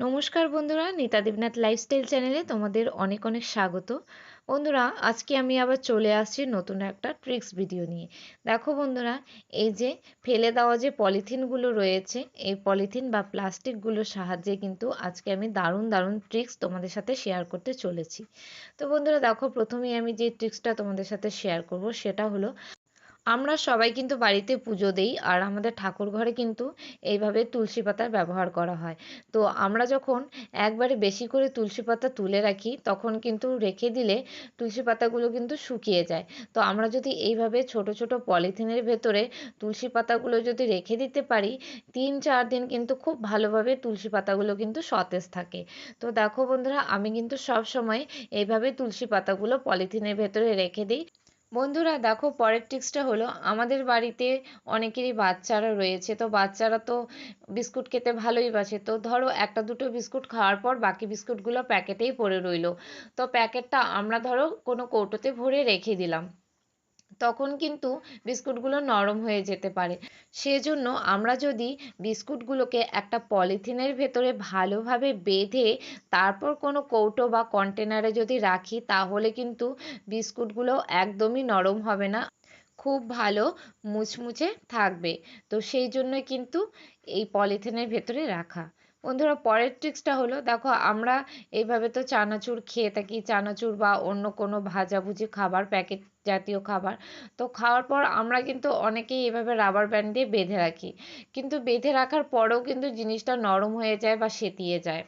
নমস্কার বন্ধুরা, নিতা দেবনাথ লাইফস্টাইল চ্যানেলে তোমাদের অনেক অনেক স্বাগত। বন্ধুরা, আজকে আমি আবার চলে আসছি নতুন একটা ট্রিক্স ভিডিও নিয়ে। দেখো বন্ধুরা, এই যে ফেলে দেওয়া যে পলিথিনগুলো রয়েছে, এই পলিথিন বা প্লাস্টিকগুলোর সাহায্যে কিন্তু আজকে আমি দারুণ দারুণ ট্রিক্স তোমাদের সাথে শেয়ার করতে চলেছি। তো বন্ধুরা, দেখো প্রথমেই আমি যে ট্রিক্সটা তোমাদের সাথে শেয়ার করব, সেটা হলো আমরা সবাই কিন্তু বাড়িতে পুজো দিই আর আমাদের ঠাকুর ঘরে কিন্তু এইভাবে তুলসী পাতার ব্যবহার করা হয়। তো আমরা যখন একবারে বেশি করে তুলসী পাতা তুলে রাখি, তখন কিন্তু রেখে দিলে তুলসী পাতাগুলো কিন্তু শুকিয়ে যায়। তো আমরা যদি এইভাবে ছোট ছোট পলিথিনের ভেতরে তুলসী পাতাগুলো যদি রেখে দিতে পারি, তিন, চার দিন কিন্তু খুব ভালোভাবে তুলসী পাতাগুলো কিন্তু সতেজ থাকে। তো দেখো বন্ধুরা, আমি কিন্তু সব সময় এইভাবে তুলসী পাতাগুলো পলিথিনের ভেতরে রেখে দিই। বন্ধুরা দেখো, পরের টিক্সটা হলো, আমাদের বাড়িতে অনেকেরই বাচ্চারা রয়েছে, তো বাচ্চারা তো বিস্কুট খেতে ভালোইবাসে তো ধরো, একটা দুটো বিস্কুট খাওয়ার পর বাকি বিস্কুটগুলো প্যাকেটেই পড়ে রইল। তো প্যাকেটটা আমরা ধরো কোনো কৌটোতে ভরে রেখে দিলাম। তখন কিন্তু বিস্কুটগুলো নরম হয়ে যেতে পারে। সেজন্য আমরা যদি বিস্কুটগুলোকে একটা পলিথিনের ভেতরে ভালোভাবে বেঁধে তারপর কোনো কৌটো বা কন্টেনারে যদি রাখি, তাহলে কিন্তু বিস্কুটগুলো একদমই নরম হবে না। খুব ভালো মুচমুচে থাকবে। তো সেই জন্য কিন্তু এই পলিথিনের ভেতরে রাখা। বন্ধুরা, পরের ট্রিক্সটা হলো, দেখো আমরা এইভাবে তো চানাচুর খেয়ে থাকি, চানাচুর বা অন্য কোনো ভাজাভুজি খাবার প্যাকেট জাতীয় খাবার। তো খাওয়ার পর আমরা কিন্তু অনেকেই এভাবে রাবার ব্যান্ড দিয়ে বেঁধে রাখি। কিন্তু বেঁধে রাখার পরেও কিন্তু জিনিসটা নরম হয়ে যায় বা সেঁতিয়ে যায়।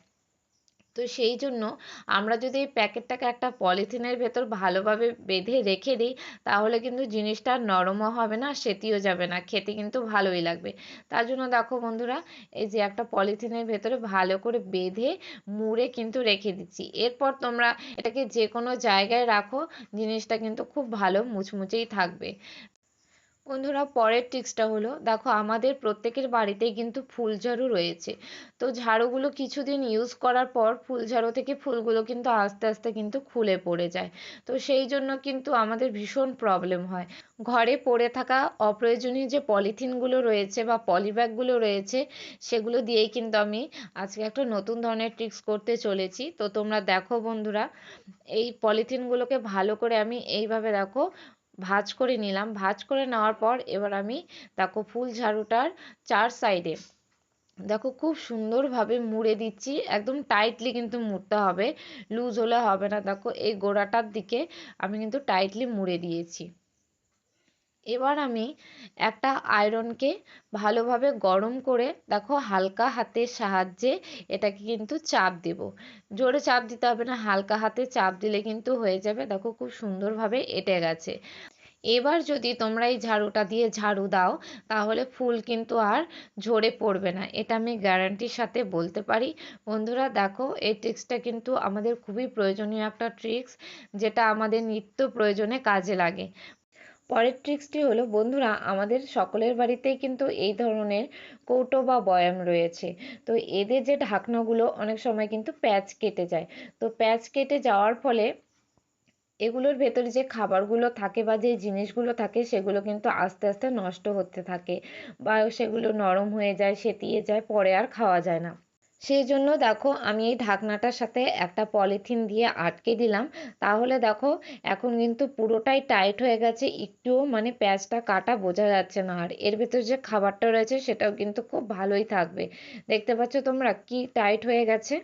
তো সেই জন্য আমরা যদি এই প্যাকেটটাকে একটা পলিথিনের ভেতর ভালোভাবে বেঁধে রেখে দিই, তাহলে কিন্তু জিনিসটা নরমও হবে না সেটিও যাবে না, খেতে কিন্তু ভালোই লাগবে। তার জন্য দেখো বন্ধুরা, এই যে একটা পলিথিনের ভেতরে ভালো করে বেঁধে মুড়ে কিন্তু রেখে দিচ্ছি। এরপর তোমরা এটাকে যে কোনো জায়গায় রাখো, জিনিসটা কিন্তু খুব ভালো মুচমুচেই থাকবে। বন্ধুরা, পরের টিক্সটা হলো, দেখো আমাদের প্রত্যেকের বাড়িতেই কিন্তু ফুল ঝাড়ু রয়েছে। তো ঝাড়ুগুলো কিছুদিন ইউজ করার পর ফুল ঝাড়ু থেকে ফুলগুলো কিন্তু আস্তে আস্তে কিন্তু খুলে পড়ে যায়। তো সেই জন্য কিন্তু আমাদের ভীষণ প্রবলেম হয়। ঘরে পড়ে থাকা অপ্রয়োজনীয় যে পলিথিনগুলো রয়েছে বা পলিব্যাগগুলো রয়েছে, সেগুলো দিয়েই কিন্তু আমি আজকে একটা নতুন ধরনের ট্রিক্স করতে চলেছি। তো তোমরা দেখো বন্ধুরা, এই পলিথিনগুলোকে ভালো করে আমি এইভাবে দেখো ভাঁজ করে নিলাম। ভাঁজ করে নেওয়ার পর এবার আমি দেখো ফুল ঝাড়ুটার চার সাইডে দেখো খুব সুন্দরভাবে মুড়ে দিচ্ছি। একদম টাইটলি কিন্তু মুড়তে হবে। লুজ হলে হবে না। দেখো এই গোড়াটার দিকে আমি কিন্তু টাইটলি মুড়ে দিয়েছি। এবার আমি একটা আয়রনকে ভালোভাবে গরম করে, দেখো হালকা হাতের সাহায্যে এটাকে কিন্তু চাপ দেব। জোরে চাপ দিতে হবে না, হালকা হাতে চাপ দিলে কিন্তু হয়ে যাবে। দেখো খুব সুন্দরভাবে এঁটে গেছে। এবার যদি তোমরা এই ঝাড়ুটা দিয়ে ঝাড়ু দাও, তাহলে ফুল কিন্তু আর ঝরে পড়বে না। এটা আমি গ্যারান্টির সাথে বলতে পারি। বন্ধুরা, দেখো এই ট্রিক্সটা কিন্তু আমাদের খুবই প্রয়োজনীয় একটা ট্রিক্স যেটা আমাদের নিত্য প্রয়োজনে কাজে লাগে। পরের ট্রিক্সটি হলো, বন্ধুরা, আমাদের সকলের বাড়িতেই কিন্তু এই ধরনের কৌটো বা বয়াম রয়েছে। তো এদের যে ঢাকনাগুলো, অনেক সময় কিন্তু প্যাচ কেটে যায়। তো প্যাচ কেটে যাওয়ার ফলে এগুলোর ভেতরে যে খাবারগুলো থাকে বা যে জিনিসগুলো থাকে, সেগুলো কিন্তু আস্তে আস্তে নষ্ট হতে থাকে বা সেগুলো নরম হয়ে যায়, সেতিয়ে যায়, পরে আর খাওয়া যায় না। সেই জন্য দেখো আমি এই ঢাকনাটার সাথে একটা পলিথিন দিয়ে আটকে দিলাম। তাহলে দেখো এখন কিন্তু পুরোটাই টাইট হয়ে গেছে, একটুও মানে প্যাঁচটা কাটা বোঝা যাচ্ছে না। আর এর ভেতর যে খাবারটা রয়েছে সেটাও কিন্তু খুব ভালোই থাকবে। দেখতে পাচ্ছ তোমরা কি টাইট হয়ে গেছে?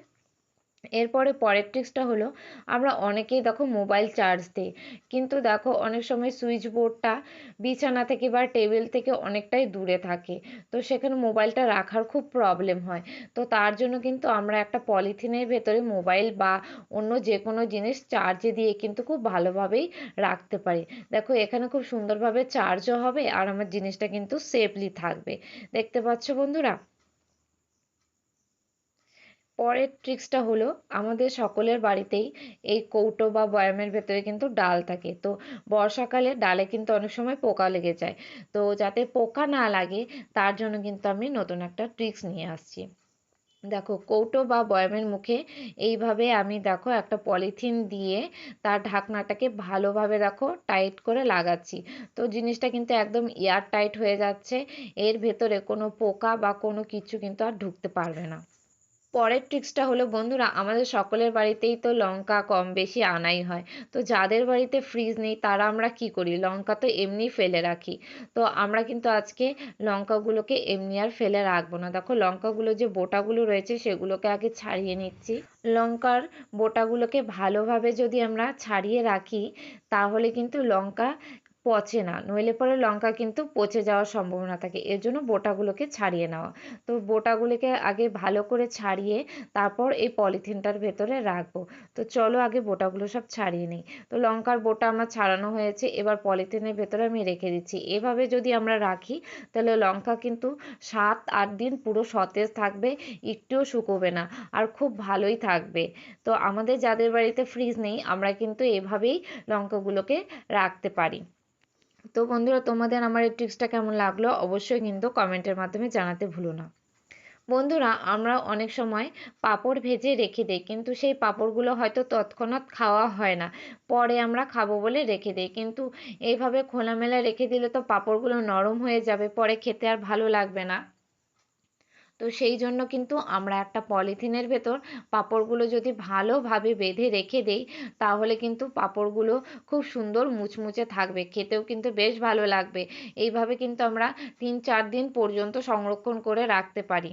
এরপরে পরের ট্রিক্সটা হলো, আমরা অনেকেই দেখো মোবাইল চার্জ দিই। কিন্তু দেখো অনেক সময় সুইচ বোর্ডটা বিছানা থেকে বা টেবিল থেকে অনেকটাই দূরে থাকে। তো সেখানে মোবাইলটা রাখার খুব প্রবলেম হয়। তো তার জন্য কিন্তু আমরা একটা পলিথিনের ভেতরে মোবাইল বা অন্য যে কোনো জিনিস চার্জে দিয়ে কিন্তু খুব ভালোভাবেই রাখতে পারি। দেখো এখানে খুব সুন্দরভাবে চার্জও হবে আর আমার জিনিসটা কিন্তু সেফলি থাকবে। দেখতে পাচ্ছ বন্ধুরা? পরের ট্রিক্সটা হলো আমাদের সকলের বাড়িতেই এই কৌটো বা বয়ামের ভেতরে কিন্তু ডাল থাকে। তো বর্ষাকালে ডালে কিন্তু অনেক সময় পোকা লেগে যায়। তো যাতে পোকা না লাগে, তার জন্য কিন্তু আমি নতুন একটা ট্রিক্স নিয়ে আসছি। দেখো, কৌটো বা বয়ামের মুখে এইভাবে আমি দেখো একটা পলিথিন দিয়ে তার ঢাকনাটাকে ভালোভাবে দেখো টাইট করে লাগাচ্ছি। তো জিনিসটা কিন্তু একদম এয়ার টাইট হয়ে যাচ্ছে। এর ভেতরে কোনো পোকা বা কোনো কিছু কিন্তু আর ঢুকতে পারবে না। পরের ট্রিক্সটা হলো, বন্ধুরা, আমাদের সকলের বাড়িতেই তো লঙ্কা কম বেশি আনাই হয়। তো যাদের বাড়িতে ফ্রিজ নেই, তারা আমরা কি করি? লঙ্কা তো এমনি ফেলে রাখি। তো আমরা কিন্তু আজকে লঙ্কাগুলোকে এমনি আর ফেলে রাখব না। দেখো, লঙ্কাগুলো যে বোটাগুলো রয়েছে, সেগুলোকে আগে ছাড়িয়ে নিচ্ছি। লঙ্কার বোটাগুলোকে ভালোভাবে যদি আমরা ছাড়িয়ে রাখি, তাহলে কিন্তু লঙ্কা পচে না। নইলে পরে লঙ্কা কিন্তু পচে যাওয়ার সম্ভাবনা থাকে। এর জন্য বোটাগুলোকে ছাড়িয়ে নেওয়া। তো বোটাগুলোকে আগে ভালো করে ছাড়িয়ে তারপর এই পলিথিনটার ভেতরে রাখব। তো চলো আগে বোটাগুলো সব ছাড়িয়ে নিই। তো লঙ্কার বোটা আমার ছাড়ানো হয়েছে। এবার পলিথিনের ভেতরে আমি রেখে দিচ্ছি। এভাবে যদি আমরা রাখি, তাহলে লঙ্কা কিন্তু সাত, আট দিন পুরো সতেজ থাকবে, একটুও শুকোবে না আর খুব ভালোই থাকবে। তো আমাদের যাদের বাড়িতে ফ্রিজ নেই, আমরা কিন্তু এভাবেই লঙ্কাগুলোকে রাখতে পারি। তো বন্ধুরা, তোমাদের আমার এই টিপসটা কেমন লাগল অবশ্যই কিন্তু কমেন্টের মাধ্যমে জানাতে ভুলো না। বন্ধুরা, আমরা অনেক সময় পাপড় ভেজে রেখে দিই, কিন্তু সেই পাঁপড়গুলো হয়তো তৎক্ষণাৎ খাওয়া হয় না। পরে আমরা খাব বলে রেখে দিই, কিন্তু এইভাবে খোলামেলা রেখে দিলে তো পাঁপড়গুলো নরম হয়ে যাবে, পরে খেতে আর ভালো লাগবে না। তো সেই জন্য কিন্তু আমরা একটা পলিথিনের ভেতর পাঁপড়গুলো যদি ভালোভাবে বেঁধে রেখে দেই, তাহলে কিন্তু পাঁপড়গুলো খুব সুন্দর মুচমুচে থাকবে, খেতেও কিন্তু বেশ ভালো লাগবে। এইভাবে কিন্তু আমরা তিন চার দিন পর্যন্ত সংরক্ষণ করে রাখতে পারি।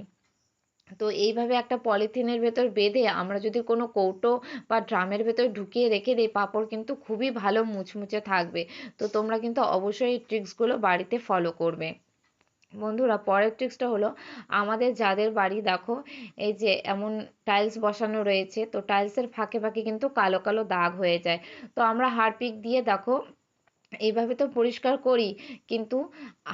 তো এইভাবে একটা পলিথিনের ভেতর বেঁধে আমরা যদি কোনো কৌটো বা ড্রামের ভেতর ঢুকিয়ে রেখে দিই, পাঁপড় কিন্তু খুবই ভালো মুচমুচে থাকবে। তো তোমরা কিন্তু অবশ্যই এই ট্রিক্সগুলো বাড়িতে ফলো করবে। বন্ধুরা, পরের ট্রিক্সটা হলো, আমাদের যাদের বাড়ি দেখো, এই যে এমন টাইলস বসানো রয়েছে, তো টাইলসের ফাঁকে ফাঁকে কিন্তু কালো কালো দাগ হয়ে যায়। তো আমরা হারপিক দিয়ে দেখো, এইভাবে তো পরিষ্কার করি, কিন্তু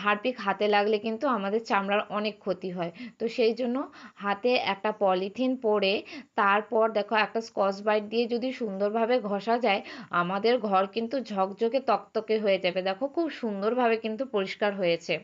হারপিক হাতে লাগলে কিন্তু আমাদের চামড়ার অনেক ক্ষতি হয়। তো সেই জন্য হাতে একটা পলিথিন পরে, তারপর দেখো একটা স্কচ ব্রাইট দিয়ে যদি সুন্দরভাবে ঘষা যায়, আমাদের ঘর কিন্তু ঝকঝকে তকতকে হয়ে যাবে। দেখো খুব সুন্দরভাবে কিন্তু পরিষ্কার হয়েছে।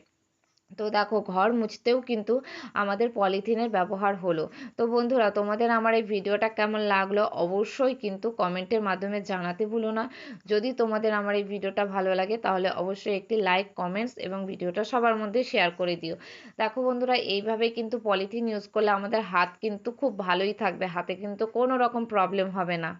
তো দেখো ঘর মুছতেও কিন্তু আমাদের পলিথিনের ব্যবহার হলো। তো বন্ধুরা, তোমাদের আমার এই ভিডিওটা কেমন লাগল অবশ্যই কিন্তু কমেন্টের মাধ্যমে জানাতে ভুলো না। যদি তোমাদের আমার এই ভিডিওটা ভালো লাগে তাহলে অবশ্যই একটি লাইক কমেন্টস এবং ভিডিওটা সবার মধ্যে শেয়ার করে দিও। দেখো বন্ধুরা, এইভাবে কিন্তু পলিথিন ইউজ করলে আমাদের হাত কিন্তু খুব ভালোই থাকবে, হাতে কিন্তু কোনো রকম প্রবলেম হবে না।